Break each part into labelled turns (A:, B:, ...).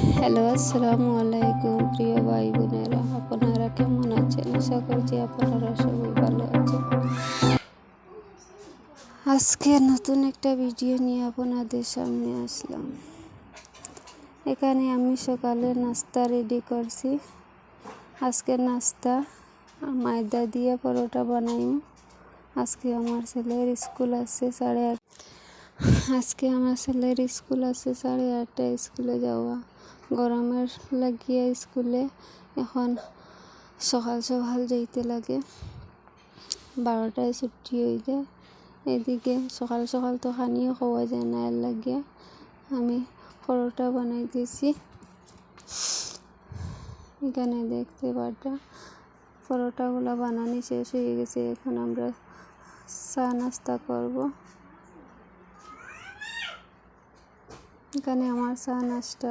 A: Hello, আসসালামু আলাইকুম প্রিয় ভাই বোনেরা, আপনারা কেমন আছেন? আশা করছি আপনারা সবাই ভালো আছেন। আজকে নতুন একটা ভিডিও নিয়ে আপনাদের সামনে আসলাম। এখানে আমি সকালে নাস্তা রেডি করছি। আজকে নাস্তা, ময়দা দিয়ে পরোটা বানাইম। আজকে আমার ছেলের স্কুল আছে সাড়ে আজকে আমার ছেলের স্কুল আছে সাড়ে আটটায় স্কুলে যাওয়া। গরমের লাগিয়ে স্কুলে এখন সকাল সকাল যাইতে লাগে। বারোটায় ছুটি হয়ে যায় এদিকে সকাল সকাল তো খানিও খাওয়া যায় না এর লাগে। আমি পরোটা বানাই দিয়েছি এখানে দেখতে পাটা পরোটাগুলো বানানি শেষ হয়ে গেছে, এখন আমরা চা নাস্তা করব। এখানে আমার চা নাস্তা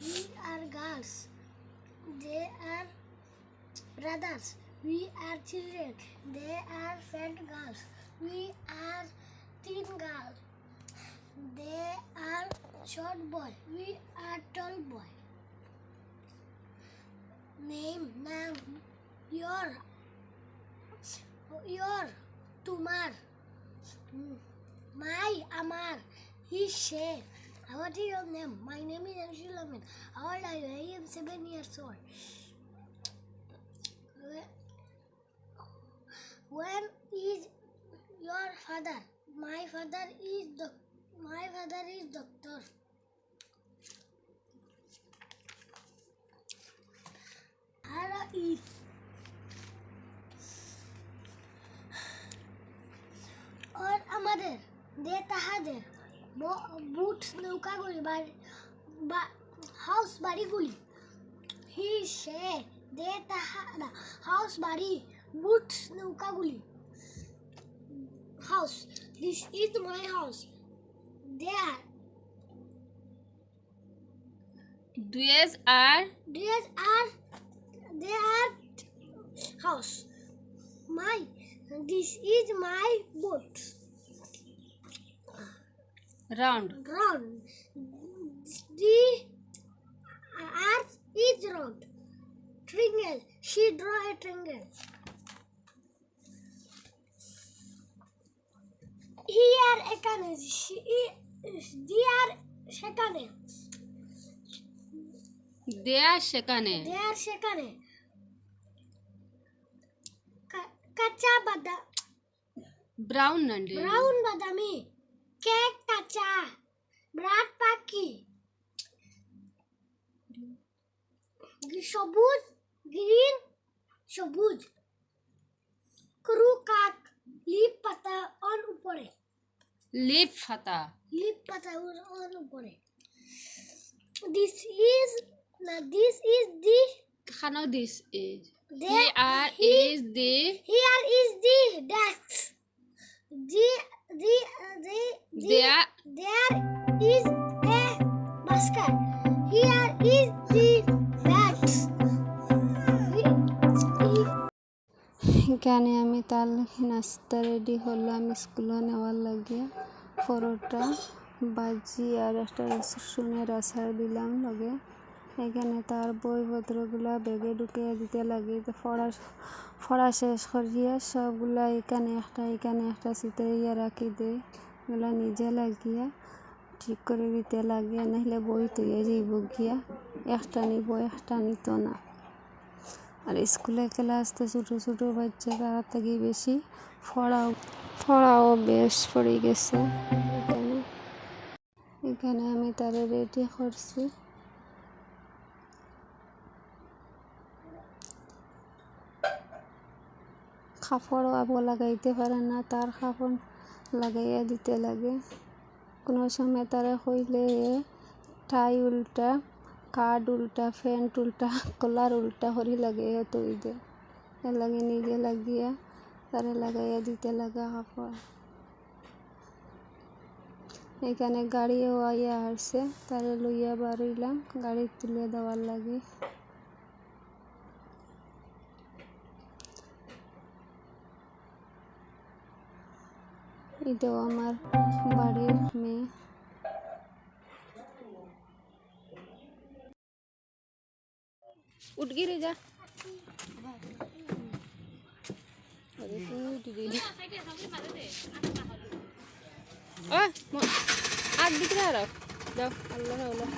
B: We are girls. They are brothers. We are children. They are fat girls. We are teen girls. They are short boy. We are tall boy. Name, name, your, your, tumar, my, amar, he, she. What is your name? My name is Anshul Amin. How old are you? I am seven years old. When is your father? My father is doc- my father is doctor. Hara is और আমাদের দে তাহাদের বুট নৌকাগুলি বাড়ি house বাড়িগুলি হি সে দে তাহারা house বাড়ি boat নৌকাগুলি house. This is my house. There,
A: These are
B: there are, there are house. My, this is my boat.
A: Round.
B: Round. The earth is round. Triangle. She draw a triangle. Here এখানে she there সেখানে
A: দেয়া সেখানে
B: there সেখানে কাঁচা বাদাম
A: brown
B: brown বাদামি cake কাঁচা ব্রাট পাখি সবুজ গ্রিন সবুজ ক্রু কাক লিপ পাতা অন উপরে।
A: লিফ পাতা।
B: লিপ পাতা অন উপরে। দিস ইজ না দিস ইজ দি
A: খানো দিস ইজ
B: There
A: আর
B: he-
A: is the
B: Here is the desk. The the the, the
A: দেয়া
B: there is a basket. Here is the bags.
A: এখানে আমি তার নাস্তা রেডি করলাম স্কুলে নেওয়ার লাগে পরোটা বাজি আর একটা রসুনের আচার দিলাম লগে এখানে তার বইপত্রগুলা ব্যাগে ঢুকিয়ে দিতে লাগে। পড়া পড়া শেষ করিয়া সবগুলা এখানে একটা এখানে একটা চিতাইয়া রাখি দেয় এগুলা নিজে লাগিয়া ঠিক করে দিতে লাগে, নাহলে বই তৈয়া যাইব গিয়া। একটা নিব, একটা নিত না। আর স্কুলে ক্লাস তো ছোটো ছোটো বাচ্চা তারা থেকে বেশি পড়াও পড়াও বেশ পড়ে গেছে। এখানে এখানে আমি তারে রেডি করছি। কাপড়ও আবো লাগাইতে পারে না, তার কাপড় লাগাইয়া দিতে লাগে। কোনো সময় তারা হইলে টাই উল্টা কার্ড উল্টা, ফ্যান্ট উল্টা, কলার উল্টা হরি লাগাইয়া তৈ দে। লাগে নিজে লাগিয়া তারে লাগাইয়া দিতে লাগা কাপড় এখানে গাড়িও আইয়া আসছে, তারে লইয়া বাড়িলাম, গাড়ি তুলে দেওয়ার লাগে। এটাও আমার বাড়ির মেয়ে। উঠ গিয়ে যা। আগ দিকে আর যাও আল্লাহ আল্লাহ।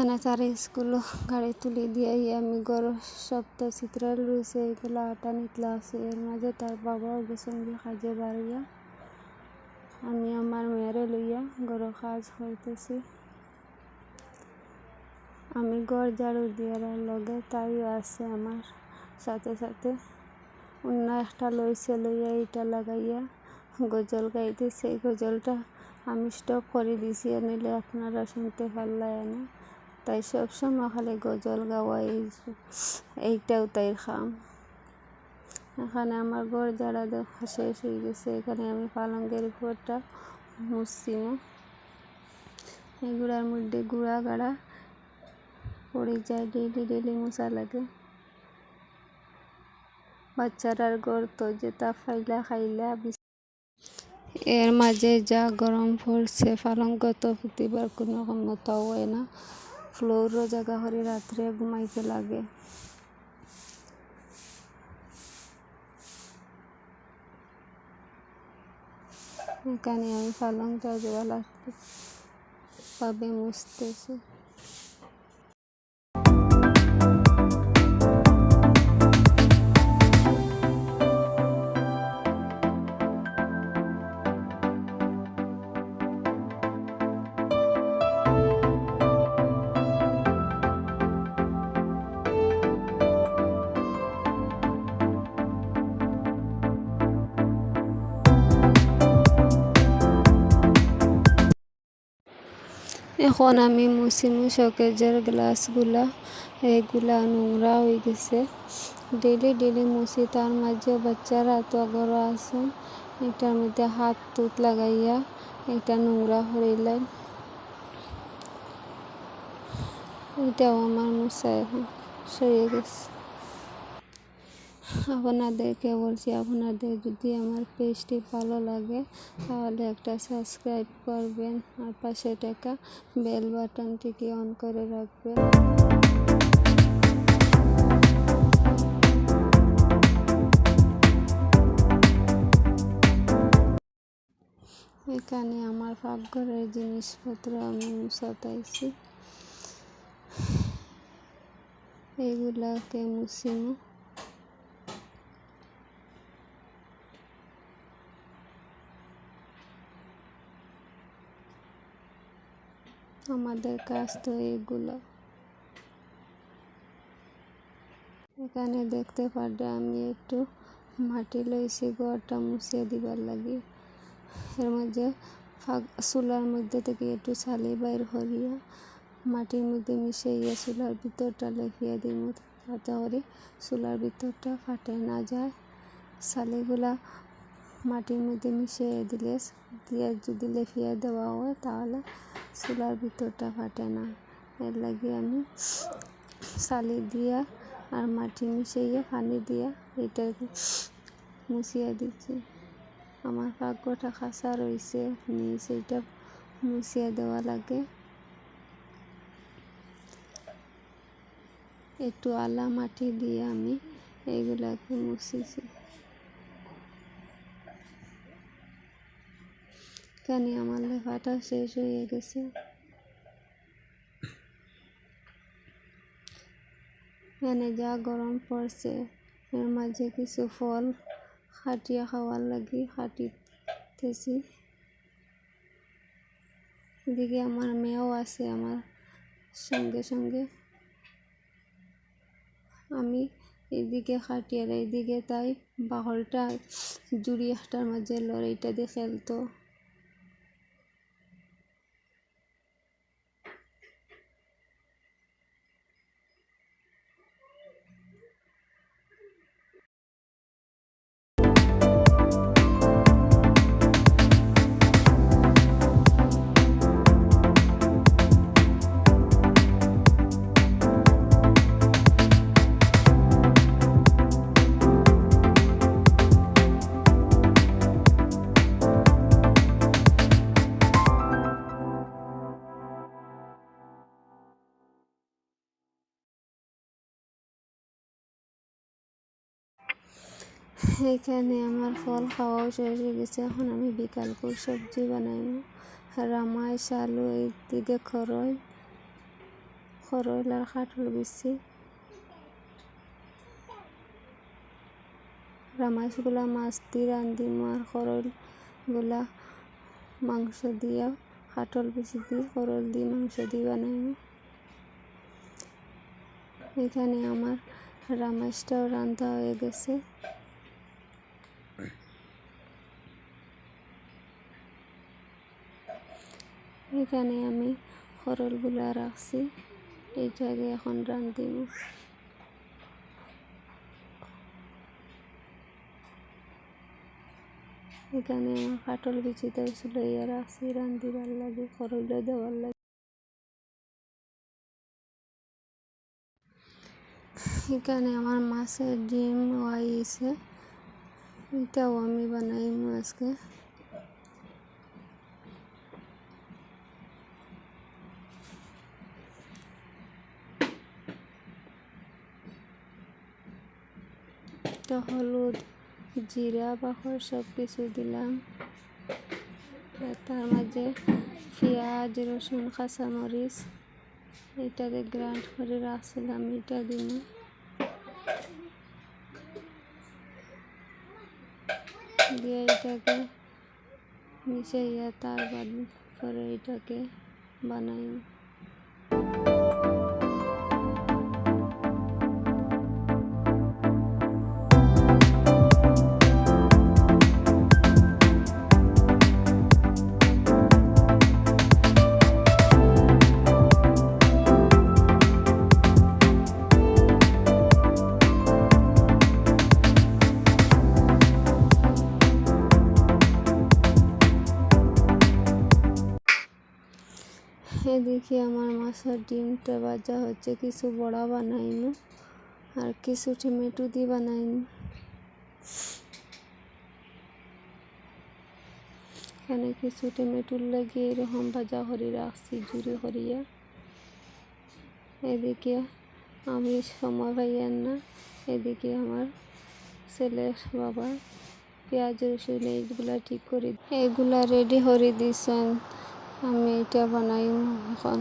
A: হ্যাঁ তার স্কুল গাড়ি তুলে দিয়ে আমি গর সপ্তাহ চিত্র রয়েছে এগুলো আটা নিতলা আছে এর মাঝে তার গেছেন গিয়ে কাজে বাড়িয়া আমি আমার মেয়েরে লইয়া গর কাজ হইতেছি আমি ঘর ঝাড়ু দিয়ার লগে তাইও আছে আমার সাথে সাথে অন্য একটা লইছে লইয়া এটা লাগাইয়া গজল গাইতে সেই গজলটা আমি স্টপ করে দিছি নিলে আপনারা শুনতে পারলাই না তাই সবসময় খালি গজল গাওয়া এই এইটাও তাই খাম। এখানে আমার ঘর যারা দেখা শেষ হয়ে গেছে। এখানে আমি পালঙ্গের ঘরটা উপরটা মুসছিম এগুলার মধ্যে গুঁড়া গাড়া পড়ে যায় ডেলি ডেলি মশা লাগে। বাচ্চারার গড় তো যেটা ফাইলা খাইলা এর মাঝে যা গরম পড়ছে, পালঙ্গ তো ফুটিবার কোনো ক্ষমতা হয় না। ফ্লোরও জায়গা হলে রাত্রে ঘুমাইতে লাগে। এখানে আমি পালংটা জোয়ালা পাবে মুছতেছি। এখন আমি মুছিমু শকেজের গ্লাসগুলা, এগুলা নোংরা হয়ে গেছে। ডেলি ডেলি মুছি তার মাঝে বাচ্চারা তো ঘর আছে এটার মধ্যে হাত তুত লাগাইয়া এটা নোংরা হইলেন এটাও আমার মুছা এখন সরিয়ে গেছে। আপনাদেরকে বলছি, আপনাদের যদি আমার পেজটি ভালো লাগে, তাহলে একটা সাবস্ক্রাইব করবেন আর পাশে টাকা বেল বাটনটিকে অন করে রাখবেন। এখানে আমার পাকঘরের জিনিসপত্র আমি মুছাতাইছি এগুলাকে মুছিমু। আমাদের কাজ তো এগুলো। এখানে দেখতে পারলে আমি একটু মাটি লইছি ঘরটা মুছিয়ে দিবার লাগি। এর মধ্যে চুলার মধ্যে থেকে একটু ছালি বাইর করিয়া মাটির মধ্যে মিশাইয়া চুলার ভিতরটা লেখিয়া দিব তাতে করে চুলার ভিতরটা ফাটে না যায়। ছালিগুলা মাটির মধ্যে মিশিয়ে দিলে, দিয়ে যদি লেফিয়ে দেওয়া হয় তাহলে চুলার ভিতরটা ফাটে না। এর লাগে আমি চালি দিয়া আর মাটি মিশিয়ে পানি দিয়া এটাকে মুছিয়ে দিচ্ছি। আমার পাকঘরটা খাসা রয়েছে নিচ এটা মুছিয়ে দেওয়া লাগে। একটু আলা মাটি দিয়ে আমি এইগুলাকে মুছিছি। এখানে আমার লেখাটা শেষ হয়ে গেছে। এখানে যা গরম পড়ছে, এর মাঝে কিছু ফল খাটিয়া খাওয়ার লাগি খাটিতেছি এদিকে আমার মেয়েও আছে আমার সঙ্গে সঙ্গে। আমি এইদিকে খাটিয়ার এইদিকে তাই বাহলটা জুড়ি একটার মাঝে লড়াইটা দিয়ে খেলতো। এখানে আমার ফল খাওয়াও শেষ হয়ে গেছে। এখন আমি বিকালপুর সবজি বানাইব রামাই, শালু এইদিকে খরই খরইল আর খাটল বিচি রামাইশগুলা মাছ দিয়ে রান্ধিম আর খরইলগুলা মাংস দিয়া খাটল বিচি দিয়ে খরল দিয়ে মাংস দিয়ে বানাইব এখানে আমার রামাইশটাও রান্ধা হয়ে গেছে। এখানে আমি খরলগুলা রাখছি এইটাকে এখন রান্ধিব এখানে আমার কাটল বিচিতে ছিল ইয়া রাখছি রান্ধিবার লাগে খরল দেওয়ার লাগে। এখানে আমার মাছের ডিম ওয়াইছে এটাও আমি বানাইম আজকে। একটা হলুদ জিরা বাখর সব কিছু দিলাম তার মাঝে পেঁয়াজ, রসুন, কাঁচামরিচ, এটাকে গ্রাইন্ড করে রাখছিলাম এটা দিন দিয়ে এটাকে মিশাইয়া তার বাদ করে এটাকে বানাই। এদিকে আমার মাছের ডিমটা ভাজা হচ্ছে, কিছু বড়া বানাইম আর কিছু টমেটো দিয়ে বানাইম এখানে কিছু টমেটোর লাগিয়ে এরকম ভাজা করে রাখছি, জুড়ে করিয়া। এদিকে আমি সময় পাইয়ার না, এদিকে আমার ছেলের বাবা পেঁয়াজ রসুন এইগুলা ঠিক করে এইগুলা রেডি করে দিয়েছেন আমি এটা বানাই এখন।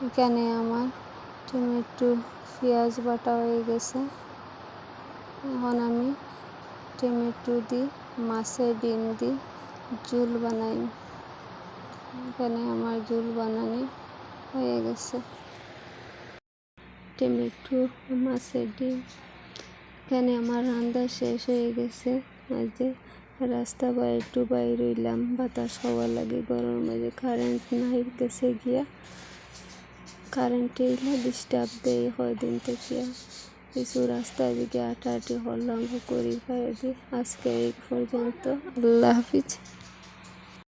A: এখানে আমার টমেটো, পেঁয়াজ বাটা হয়ে গেছে। এখন আমি টমেটো দিই মাছের ডিম দিই ঝুল বানাই এখানে আমার ঝুল বানানি হয়ে গেছে। টমেটো, মাছের ডিম। এখানে আমার রান্না শেষ হয়ে গেছে। মাঝে রাস্তা বা একটু বাইর হইলাম বাতাস হওয়া লাগে, গরমের মাঝে কারেন্ট নাই গেছে গিয়া। কারেন্টে এলে ডিস্টার্ব দেয় হয় দিন থেকে। কিছু রাস্তা দিকে আটাআটি হলাম করি পাই আজকে এই পর্যন্ত। আল্লাহ হাফিজ।